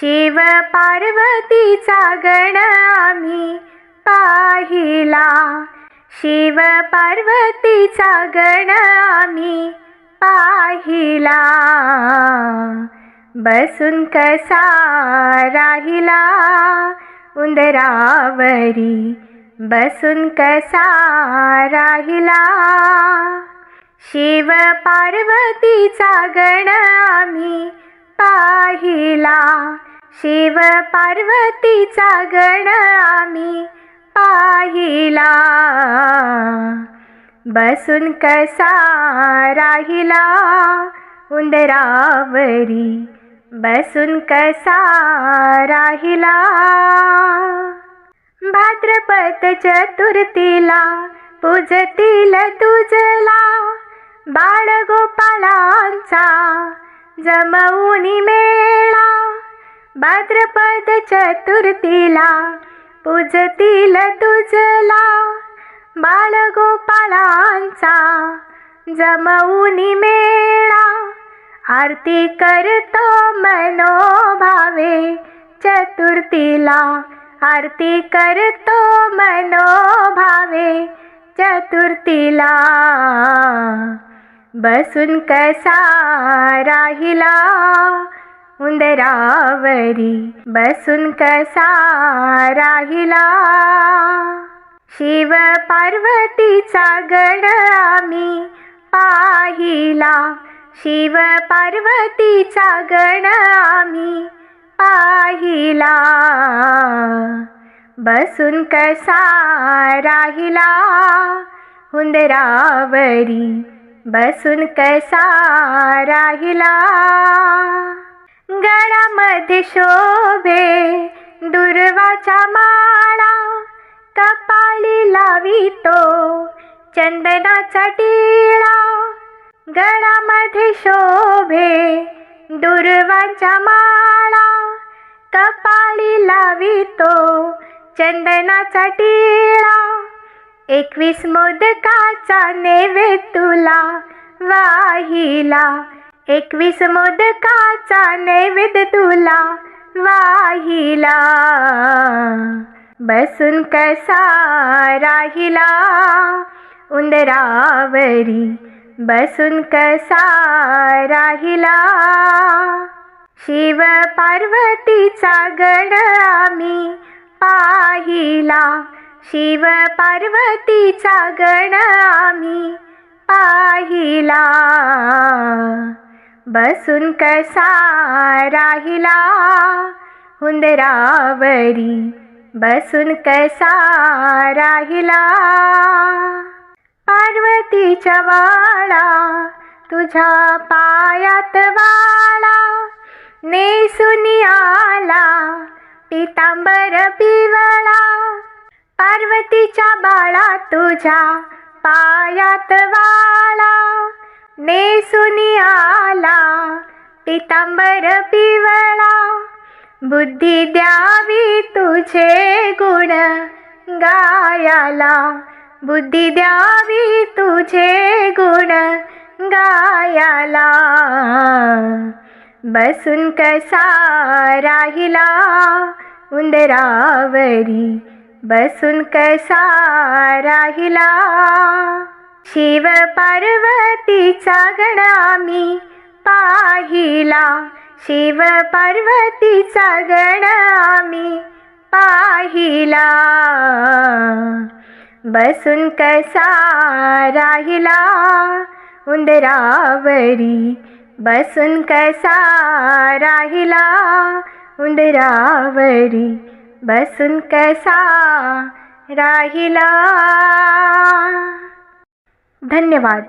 शिव पार्वतीचा गण आम्ही पाहिला. शिव पार्वतीचा गण आम्ही पाहिला. बसून कसा राहिला उंदरावरी? बसून कसा राहिला? शिव पार्वतीचा गण आम्ही पाहिला. शिव पार्वतीचा गण आम्ही पाहिला. बसून कसा राहिला उंदरावरी. बसून कसा राहिला. भाद्रपद चतुर्थीला पूजतील तुझला. बाळगोपालांचा जमवूनी मेळा भाद्रपद चतुर्थीला पूजतील तुझला. बाळगोपालांचा जमवूनी मेळा आरती करतो मनोभावे चतुर्थीला. आरती करतो मनोभावे चतुर्थीला. बसून कसा राहिला उंदरावरी? बसून कसा राहिला? शिव पार्वतीचा गण आम्ही पाहिला. शिव पार्वतीचा गण आम्ही पाहिला. बसून कसा राहिला हुंदरावरी बसून कसा राहिला? गळामध्ये शोभे दुर्वाचा माळा कपाळी लावितो चंदनाचा टिळा. गळामध्ये शोभे दुर्वाचा माळा कपाळी लावितो चंदनाचा टिळा. एकवीस मोदकाचा नेवे तुला वाहिला. एकवीस मोदकाचा नैवेद तुला वाहिला. बसून कसा राहिला? उंदरावरी. बसून कसा राहिला? शिव पार्वतीचा गण आम्ही पाहिला. शिव पार्वतीचा गण आम्ही पाहिला. बसून कसा राहिला हुंदरावरी बसून कसा राहिला? पार्वतीच्या वाळा तुझ्या पायात वाळा नेसून आला पितांबर पिवळा. पार्वतीच्या बाळा तुझ्या पायात वाळा नेसुनी आला पितांबर पिवळा. बुद्धी द्यावी तुझे गुण गायाला. बुद्धी द्यावी तुझे गुण गायाला. बसून कसा राहिला उंदरावरी. बसून कसा राहिला? शिव पार्वतीचा गणा मी पाहिला. शिव पार्वतीचा गण मी पाहिला. बसून कसा राहिला? उंदरावरी बसून कसा राहिला? उंदरावरी बसून कसा राहिला? धन्यवाद।